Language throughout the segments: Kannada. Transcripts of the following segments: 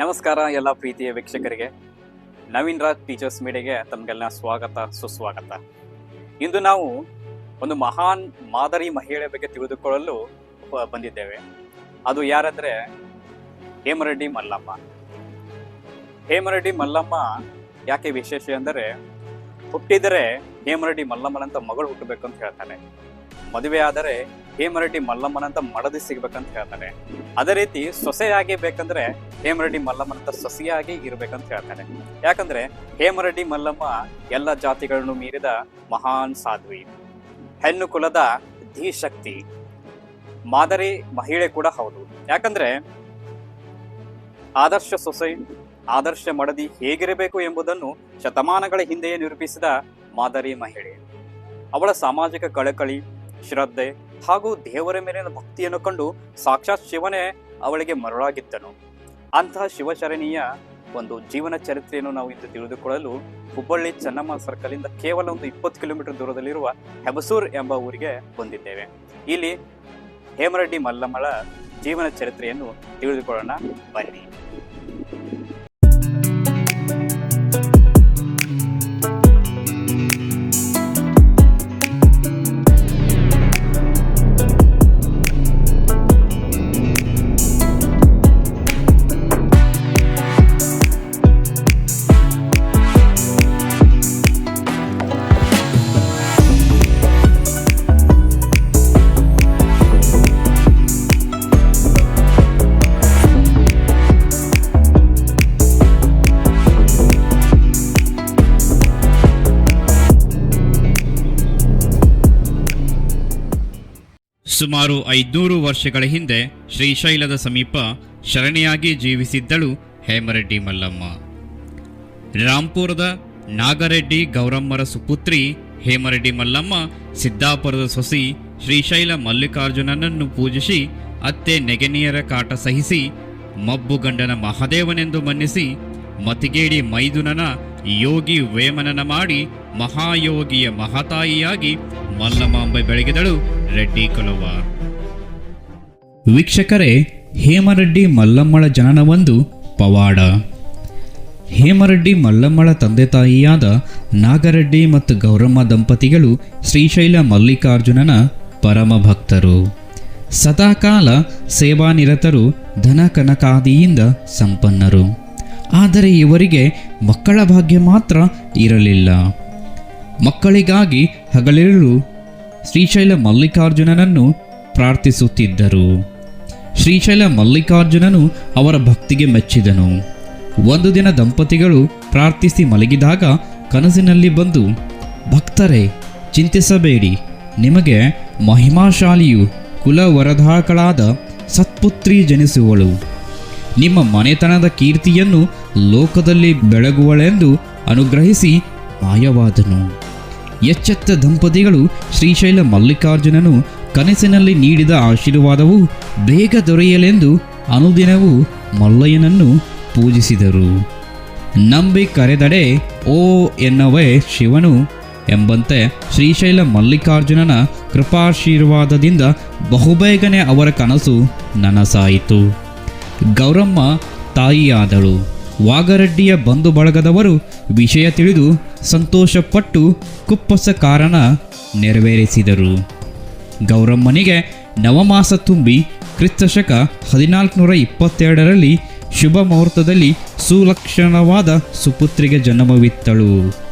ನಮಸ್ಕಾರ ಎಲ್ಲ ಪ್ರೀತಿಯ ವೀಕ್ಷಕರಿಗೆ. ನವೀನ್ ರಾಜ್ ಟೀಚರ್ಸ್ ಮೀಡಿಯಾಗೆ ತಮಗೆಲ್ಲ ಸ್ವಾಗತ, ಸುಸ್ವಾಗತ. ಇಂದು ನಾವು ಒಂದು ಮಹಾನ್ ಮಾದರಿ ಮಹಿಳೆ ಬಗ್ಗೆ ತಿಳಿದುಕೊಳ್ಳಲು ಬಂದಿದ್ದೇವೆ. ಅದು ಯಾರಂದ್ರೆ ಹೇಮರೆಡ್ಡಿ ಮಲ್ಲಮ್ಮ. ಹೇಮರೆಡ್ಡಿ ಮಲ್ಲಮ್ಮ ಯಾಕೆ ವಿಶೇಷ ಅಂದರೆ ಹುಟ್ಟಿದರೆ ಹೇಮರೆಡ್ಡಿ ಮಲ್ಲಮ್ಮನಂತ ಮಗಳು ಹುಟ್ಟಬೇಕು ಅಂತ ಹೇಳ್ತಾನೆ. ಮದುವೆ ಆದರೆ ಹೇಮರೆಡ್ಡಿ ಮಲ್ಲಮ್ಮನಂತ ಮಡದಿ ಸಿಗ್ಬೇಕಂತ ಹೇಳ್ತಾನೆ. ಅದೇ ರೀತಿ ಸೊಸೆಯಾಗಿ ಬೇಕಂದ್ರೆ ಹೇಮರಡಿ ಮಲ್ಲಮ್ಮನಂತ ಸೊಸೆಯಾಗಿ ಇರ್ಬೇಕಂತ ಹೇಳ್ತಾನೆ. ಯಾಕಂದ್ರೆ ಹೇಮರಡ್ಡಿ ಮಲ್ಲಮ್ಮ ಎಲ್ಲ ಜಾತಿಗಳನ್ನು ಮೀರಿದ ಮಹಾನ್ ಸಾಧ್ವಿ. ಹೆಣ್ಣು ಕುಲದ ಧೀಶಕ್ತಿ. ಮಾದರಿ ಮಹಿಳೆ ಕೂಡ ಹೌದು. ಯಾಕಂದ್ರೆ ಆದರ್ಶ ಸೊಸೆ, ಆದರ್ಶ ಮಡದಿ ಹೇಗಿರಬೇಕು ಎಂಬುದನ್ನು ಶತಮಾನಗಳ ಹಿಂದೆಯೇ ನಿರೂಪಿಸಿದ ಮಾದರಿ ಮಹಿಳೆ. ಅವಳ ಸಾಮಾಜಿಕ ಕಳಕಳಿ ಶ್ರದ್ಧೆ ಹಾಗೂ ದೇವರ ಮೇಲಿನ ಭಕ್ತಿಯನ್ನು ಕಂಡು ಸಾಕ್ಷಾತ್ ಶಿವನೇ ಅವಳಿಗೆ ಮರುಳಾಗಿದ್ದನು. ಅಂತಹ ಶಿವಚರಣೀಯ ಒಂದು ಜೀವನ ಚರಿತ್ರೆಯನ್ನು ನಾವು ಇಂದು ತಿಳಿದುಕೊಳ್ಳಲು ಹುಬ್ಬಳ್ಳಿ ಚೆನ್ನಮ್ಮ ಸರ್ಕಲ್ ಇಂದ ಕೇವಲ ಒಂದು ಇಪ್ಪತ್ತು ಕಿಲೋಮೀಟರ್ ದೂರದಲ್ಲಿರುವ ಹೆಬಸೂರ್ ಎಂಬ ಊರಿಗೆ ಬಂದಿದ್ದೇವೆ. ಇಲ್ಲಿ ಹೇಮರೆಡ್ಡಿ ಮಲ್ಲಮ್ಮಳ ಜೀವನ ಚರಿತ್ರೆಯನ್ನು ತಿಳಿದುಕೊಳ್ಳೋಣ. ಬನ್ನಿ. ಸುಮಾರು ಐದ್ನೂರು ವರ್ಷಗಳ ಹಿಂದೆ ಶ್ರೀಶೈಲದ ಸಮೀಪ ಶರಣಿಯಾಗಿ ಜೀವಿಸಿದ್ದಳು ಹೇಮರೆಡ್ಡಿ ಮಲ್ಲಮ್ಮ. ರಾಂಪುರದ ನಾಗರೆಡ್ಡಿ ಗೌರಮ್ಮರ ಸುಪುತ್ರಿ ಹೇಮರೆಡ್ಡಿ ಮಲ್ಲಮ್ಮ ಸಿದ್ದಾಪುರದ ಸೊಸಿ ಶ್ರೀಶೈಲ ಮಲ್ಲಿಕಾರ್ಜುನನನ್ನು ಪೂಜಿಸಿ ಅತ್ತೆ ನೆಗೆನಿಯರ ಕಾಟ ಸಹಿಸಿ ಮಬ್ಬುಗಂಡನ ಮಹಾದೇವನೆಂದು ಮನ್ನಿಸಿ ಮತಿಗೇಡಿ ಮೈದುನನ ಯೋಗಿ ವೇಮನನ ಮಾಡಿ ಮಹಾಯೋಗಿಯ ಮಹಾತಾಯಿಯಾಗಿ ಮಲ್ಲಮಾಂಬೆ ಬೆಳಗಿದಳು. ರೆಡ್ಡಿ ಕೊಲವ. ವೀಕ್ಷಕರೇ, ಹೇಮರೆಡ್ಡಿ ಮಲ್ಲಮ್ಮಳ ಜನನವೊಂದು ಪವಾಡ. ಹೇಮರೆಡ್ಡಿ ಮಲ್ಲಮ್ಮಳ ತಂದೆ ತಾಯಿಯಾದ ನಾಗರೆಡ್ಡಿ ಮತ್ತು ಗೌರಮ್ಮ ದಂಪತಿಗಳು ಶ್ರೀಶೈಲ ಮಲ್ಲಿಕಾರ್ಜುನನ ಪರಮ ಭಕ್ತರು ಸದಾಕಾಲ ಸೇವಾನಿರತರು ಧನ ಕನಕಾದಿಯಿಂದ ಸಂಪನ್ನರು. ಆದರೆ ಇವರಿಗೆ ಮಕ್ಕಳ ಭಾಗ್ಯ ಮಾತ್ರ ಇರಲಿಲ್ಲ. ಮಕ್ಕಳಿಗಾಗಿ ಹಗಲಿರುಳು ಶ್ರೀಶೈಲ ಮಲ್ಲಿಕಾರ್ಜುನನನ್ನು ಪ್ರಾರ್ಥಿಸುತ್ತಿದ್ದರು. ಶ್ರೀಶೈಲ ಮಲ್ಲಿಕಾರ್ಜುನನು ಅವರ ಭಕ್ತಿಗೆ ಮೆಚ್ಚಿದನು. ಒಂದು ದಿನ ದಂಪತಿಗಳು ಪ್ರಾರ್ಥಿಸಿ ಮಲಗಿದಾಗ ಕನಸಿನಲ್ಲಿ ಬಂದು, ಭಕ್ತರೇ, ಚಿಂತಿಸಬೇಡಿ. ನಿಮಗೆ ಮಹಿಮಾಶಾಲಿಯು ಕುಲವರಧಾಕಳಾದ ಸತ್ಪುತ್ರಿ ಜನಿಸುವಳು. ನಿಮ್ಮ ಮನೆತನದ ಕೀರ್ತಿಯನ್ನು ಲೋಕದಲ್ಲಿ ಬೆಳಗುವಳೆಂದು ಅನುಗ್ರಹಿಸಿ ಮಾಯವಾದನು. ಎಚ್ಚೆತ್ತ ದಂಪತಿಗಳು ಶ್ರೀಶೈಲ ಮಲ್ಲಿಕಾರ್ಜುನನು ಕನಸಿನಲ್ಲಿ ನೀಡಿದ ಆಶೀರ್ವಾದವು ಬೇಗ ದೊರೆಯಲೆಂದು ಅನುದಿನವೂ ಮಲ್ಲಯ್ಯನನ್ನು ಪೂಜಿಸಿದರು. ನಂಬಿ ಕರೆದಡೆ, ಓ ಎನ್ನವೇ ಶಿವನು ಎಂಬಂತೆ ಶ್ರೀಶೈಲ ಮಲ್ಲಿಕಾರ್ಜುನನ ಕೃಪಾಶೀರ್ವಾದದಿಂದ ಬಹುಬೇಗನೆ ಅವರ ಕನಸು ನನಸಾಯಿತು. ಗೌರಮ್ಮ ತಾಯಿಯಾದಳು. ವಾಗರೆಡ್ಡಿಯ ಬಂಧು ಬಳಗದವರು ವಿಷಯ ತಿಳಿದು ಸಂತೋಷಪಟ್ಟು ಕುಪ್ಪಸ ಕಾರಣ ನೆರವೇರಿಸಿದರು. ಗೌರಮ್ಮನಿಗೆ ನವಮಾಸ ತುಂಬಿ ಕ್ರಿಸ್ತಶಕ ಹದಿನಾಲ್ಕುನೂರ ಇಪ್ಪತ್ತೆರಡರಲ್ಲಿ ಶುಭ ಮುಹೂರ್ತದಲ್ಲಿ ಸುಲಕ್ಷಣವಾದ ಸುಪುತ್ರಿಗೆ ಜನ್ಮವಿತ್ತಳು.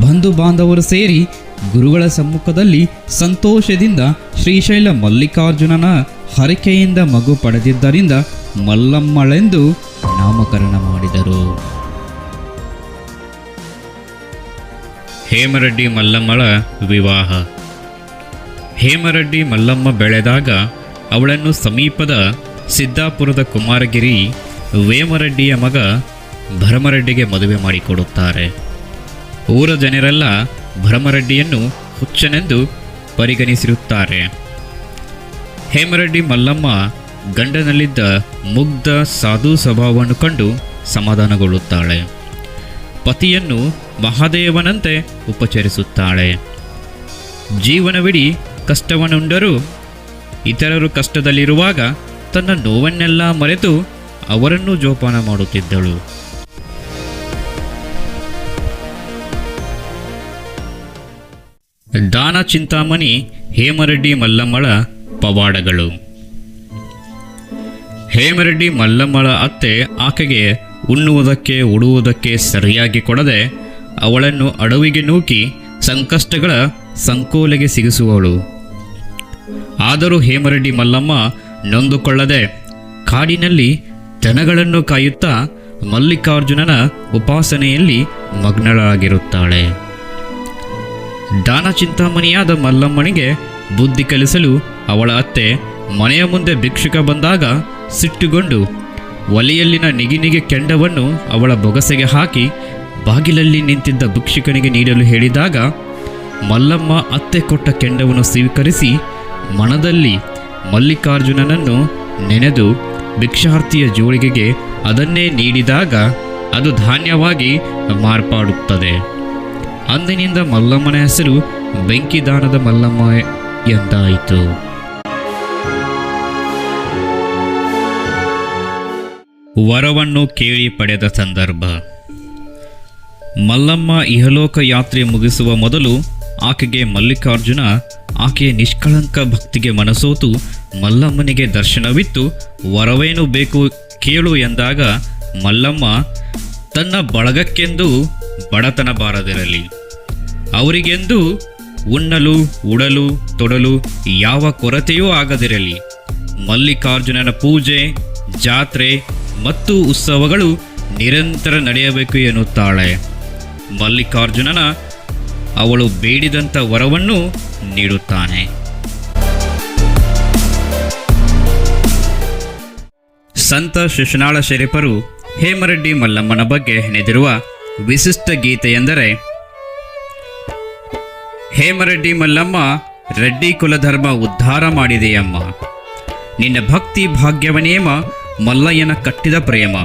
ಬಂಧು ಬಾಂಧವರು ಸೇರಿ ಗುರುಗಳ ಸಮ್ಮುಖದಲ್ಲಿ ಸಂತೋಷದಿಂದ ಶ್ರೀಶೈಲ ಮಲ್ಲಿಕಾರ್ಜುನನ ಹರಕೆಯಿಂದ ಮಗು ಪಡೆದಿದ್ದರಿಂದ ಮಲ್ಲಮ್ಮಳೆಂದು ನಾಮಕರಣ ಮಾಡಿದರು. ಹೇಮರೆಡ್ಡಿ ಮಲ್ಲಮ್ಮಳ ವಿವಾಹ. ಹೇಮರೆಡ್ಡಿ ಮಲ್ಲಮ್ಮ ಬೆಳೆದಾಗ ಅವಳನ್ನು ಸಮೀಪದ ಸಿದ್ದಾಪುರದ ಕುಮಾರಗಿರಿ ವೇಮರೆಡ್ಡಿಯ ಮಗ ಭರಮರೆಡ್ಡಿಗೆ ಮದುವೆ ಮಾಡಿಕೊಡುತ್ತಾರೆ. ಊರ ಜನರೆಲ್ಲ ಭರಮರೆಡ್ಡಿಯನ್ನು ಹುಚ್ಚನೆಂದು ಪರಿಗಣಿಸಿರುತ್ತಾರೆ. ಹೇಮರೆಡ್ಡಿ ಮಲ್ಲಮ್ಮ ಗಂಡನಲ್ಲಿದ್ದ ಮುಗ್ಧ ಸಾಧು ಸ್ವಭಾವವನ್ನು ಕಂಡು ಸಮಾಧಾನಗೊಳ್ಳುತ್ತಾಳೆ. ಪತಿಯನ್ನು ಮಹಾದೇವನಂತೆ ಉಪಚರಿಸುತ್ತಾಳೆ. ಜೀವನವಿಡೀ ಕಷ್ಟವನ್ನುಂಡರೂ ಇತರರು ಕಷ್ಟದಲ್ಲಿರುವಾಗ ತನ್ನ ನೋವನ್ನೆಲ್ಲ ಮರೆತು ಅವರನ್ನು ಜೋಪಾನ ಮಾಡುತ್ತಿದ್ದಳು. ದಾನ ಚಿಂತಾಮಣಿ ಹೇಮರೆಡ್ಡಿ ಮಲ್ಲಮ್ಮಳ ಪವಾಡಗಳು. ಹೇಮರೆಡ್ಡಿ ಮಲ್ಲಮ್ಮಳ ಅತ್ತೆ ಆಕೆಗೆ ಉಣ್ಣುವುದಕ್ಕೆ, ಉಡುವುದಕ್ಕೆ ಸರಿಯಾಗಿ ಕೊಡದೆ ಅವಳನ್ನು ಅಡವಿಗೆ ನೂಕಿ ಸಂಕಷ್ಟಗಳ ಸಂಕೋಲೆಗೆ ಸಿಗಿಸುವವಳು. ಆದರೂ ಹೇಮರೆಡ್ಡಿ ಮಲ್ಲಮ್ಮ ನೊಂದುಕೊಳ್ಳದೆ ಕಾಡಿನಲ್ಲಿ ದನಗಳನ್ನು ಕಾಯುತ್ತಾ ಮಲ್ಲಿಕಾರ್ಜುನನ ಉಪಾಸನೆಯಲ್ಲಿ ಮಗ್ನಳಾಗಿರುತ್ತಾಳೆ. ದಾನ ಚಿಂತಾಮಣಿಯಾದ ಮಲ್ಲಮ್ಮನಿಗೆ ಬುದ್ಧಿ ಕಲಿಸಲು ಅವಳ ಅತ್ತೆ ಮನೆಯ ಮುಂದೆ ಭಿಕ್ಷುಕ ಬಂದಾಗ ಸಿಟ್ಟುಗೊಂಡು ಒಲೆಯಲ್ಲಿನ ನಿಗಿನಿಗೆ ಕೆಂಡವನ್ನು ಅವಳ ಬೊಗಸೆಗೆ ಹಾಕಿ ಬಾಗಿಲಲ್ಲಿ ನಿಂತಿದ್ದ ಭಿಕ್ಷುಕನಿಗೆ ನೀಡಲು ಹೇಳಿದಾಗ ಮಲ್ಲಮ್ಮ ಅತ್ತೆ ಕೊಟ್ಟ ಕೆಂಡವನ್ನು ಸ್ವೀಕರಿಸಿ ಮನದಲ್ಲಿ ಮಲ್ಲಿಕಾರ್ಜುನನನ್ನು ನೆನೆದು ಭಿಕ್ಷಾರ್ಥಿಯ ಜೋಳಿಗೆಗೆ ಅದನ್ನೇ ನೀಡಿದಾಗ ಅದು ಧಾನ್ಯವಾಗಿ ಮಾರ್ಪಾಡುತ್ತದೆ. ಅಂದಿನಿಂದ ಮಲ್ಲಮ್ಮನ ಹೆಸರು ಬೆಂಕಿದಾನದ ಮಲ್ಲಮ್ಮ ಎಂದಾಯಿತು. ವರವನ್ನು ಕೇಳಿ ಪಡೆದ ಸಂದರ್ಭ. ಮಲ್ಲಮ್ಮ ಇಹಲೋಕ ಯಾತ್ರೆ ಮುಗಿಸುವ ಮೊದಲು ಆಕೆಗೆ ಮಲ್ಲಿಕಾರ್ಜುನ ಆಕೆಯ ನಿಷ್ಕಳಂಕ ಭಕ್ತಿಗೆ ಮನಸೋತು ಮಲ್ಲಮ್ಮನಿಗೆ ದರ್ಶನವಿತ್ತು. ವರವೇನು ಬೇಕು ಕೇಳು ಎಂದಾಗ ಮಲ್ಲಮ್ಮ, ತನ್ನ ಬಳಗಕ್ಕೆಂದು ಬಡತನ ಬಾರದಿರಲಿ. ಅವರಿಗೆಂದು ಉಣ್ಣಲು, ಉಡಲು, ತೊಡಲು ಯಾವ ಕೊರತೆಯೂ ಆಗದಿರಲಿ. ಮಲ್ಲಿಕಾರ್ಜುನನ ಪೂಜೆ, ಜಾತ್ರೆ ಮತ್ತು ಉತ್ಸವಗಳು ನಿರಂತರ ನಡೆಯಬೇಕು ಎನ್ನುತ್ತಾಳೆ. ಮಲ್ಲಿಕಾರ್ಜುನನ ಅವಳು ಬೇಡಿದಂಥ ವರವನ್ನು ನೀಡುತ್ತಾನೆ. ಸಂತ ಶಿಶುನಾಳ ಶರೀಫರು ಹೇಮರೆಡ್ಡಿ ಮಲ್ಲಮ್ಮನ ಬಗ್ಗೆ ಹೆಣೆದಿರುವ ವಿಶಿಷ್ಟ ಗೀತೆ ಎಂದರೆ ಹೇಮರೆಡ್ಡಿ ಮಲ್ಲಮ್ಮ, ರೆಡ್ಡಿ ಕುಲಧರ್ಮ ಉದ್ಧಾರ ಮಾಡಿದೆಯಮ್ಮ. ನಿನ್ನ ಭಕ್ತಿ ಭಾಗ್ಯವನೇಮ ಮಲ್ಲಯ್ಯನ ಕಟ್ಟಿದ ಪ್ರೇಮ.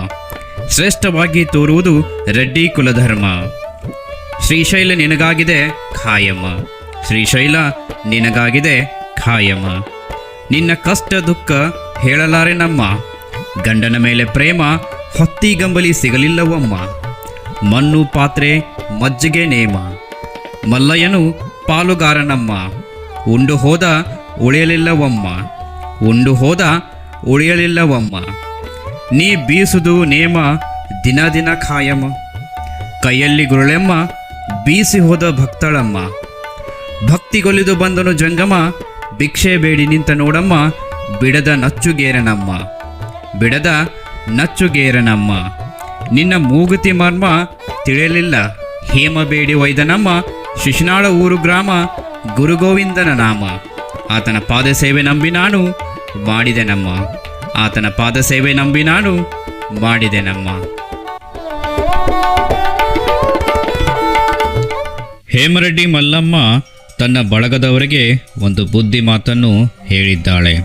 ಶ್ರೇಷ್ಠವಾಗಿ ತೋರುವುದು ರೆಡ್ಡಿ ಕುಲಧರ್ಮ. ಶ್ರೀಶೈಲ ನಿನಗಾಗಿದೆ ಖಾಯಮ್ಮ. ಶ್ರೀಶೈಲ ನಿನಗಾಗಿದೆ ಖಾಯಮ್ಮ. ನಿನ್ನ ಕಷ್ಟ ದುಃಖ ಹೇಳಲಾರೆ ನಮ್ಮ. ಗಂಡನ ಮೇಲೆ ಪ್ರೇಮ ಹೊತ್ತಿಗಂಬಲಿ ಸಿಗಲಿಲ್ಲವಮ್ಮ. ಮಣ್ಣು ಪಾತ್ರೆ ಮಜ್ಜಿಗೆ ನೇಮ. ಮಲ್ಲಯ್ಯನು ಪಾಲುಗಾರನಮ್ಮ, ಉಂಡು ಹೋದ ಉಳಿಯಲಿಲ್ಲವಮ್ಮ, ಉಂಡು ಹೋದ ಉಳಿಯಲಿಲ್ಲವಮ್ಮ. ನೀ ಬೀಸುದು ನೇಮ ದಿನ ದಿನ ಖಾಯಮ ಕೈಯಲ್ಲಿ ಗುರುಳೆಮ್ಮ ಬೀಸಿ ಹೋದ ಭಕ್ತಳಮ್ಮ. ಭಕ್ತಿಗೊಲಿದು ಬಂದನು ಜಂಗಮ, ಭಿಕ್ಷೆ ಬೇಡಿ ನಿಂತ ನೋಡಮ್ಮ, ಬಿಡದ ನಚ್ಚುಗೇರನಮ್ಮ. ಬಿಡದ ನಚ್ಚುಗೇರನಮ್ಮ, ನಿನ್ನ ಮೂಗುತಿ ಮರ್ಮ ತಿಳಿಯಲಿಲ್ಲ, ಹೇಮ ಬೇಡಿ ಒಯ್ದನಮ್ಮ ಶಿಶುನಾಳ ಊರು ಗ್ರಾಮ ಗುರುಗೋವಿಂದನ ನಾಮ. ಆತನ ಪಾದ ಸೇವೆ ನಂಬಿ ನಾನು ಮಾಡಿದೆ ನಮ್ಮ. ಆತನ ಪಾದ ಸೇವೆ ನಂಬಿ ನಾನು ಮಾಡಿದೆ ನಮ್ಮ. ಹೇಮರೆಡ್ಡಿ ಮಲ್ಲಮ್ಮ ತನ್ನ ಬಳಗದವರಿಗೆ ಒಂದು ಬುದ್ಧಿ ಮಾತನ್ನು ಹೇಳಿದ್ದಾಳೆ.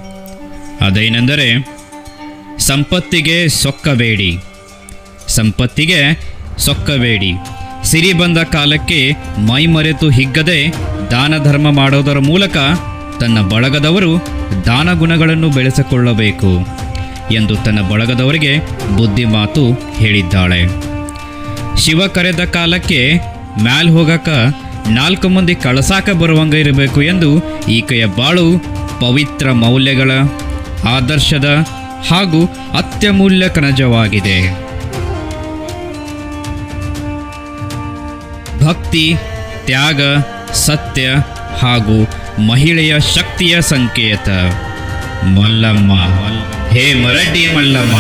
ಅದೇನೆಂದರೆ, ಸಂಪತ್ತಿಗೆ ಸೊಕ್ಕಬೇಡಿ. ಸಂಪತ್ತಿಗೆ ಸೊಕ್ಕಬೇಡಿ. ಸಿರಿ ಬಂದ ಕಾಲಕ್ಕೆ ಮೈಮರೆತು ಹಿಗ್ಗದೆ ದಾನ ಧರ್ಮ ಮಾಡೋದರ ಮೂಲಕ ತನ್ನ ಬಳಗದವರು ದಾನ ಗುಣಗಳನ್ನು ಬೆಳೆಸಿಕೊಳ್ಳಬೇಕು ಎಂದು ತನ್ನ ಬಳಗದವರಿಗೆ ಬುದ್ಧಿ ಮಾತು ಹೇಳಿದ್ದಾಳೆ. ಶಿವ ಕರೆದ ಕಾಲಕ್ಕೆ ಮ್ಯಾಲ್ ಹೋಗಕ ನಾಲ್ಕು ಮಂದಿ ಕಳಸಾಕ ಬರುವಂಗ ಇರಬೇಕು ಎಂದು ಈಕೆಯ ಬಾಳು ಪವಿತ್ರ ಮೌಲ್ಯಗಳ, ಆದರ್ಶದ ಹಾಗೂ ಅತ್ಯಮೂಲ್ಯ ಕಣಜವಾಗಿದೆ. ಭಕ್ತಿ ತ್ಯಾಗ ಸತ್ಯ ಹಾಗೂ ಮಹಿಳೆಯ ಶಕ್ತಿಯ ಸಂಕೇತ. ಮಲ್ಲಮ್ಮ ಹೇ ಮರಡಿ ಮಲ್ಲಮ್ಮ.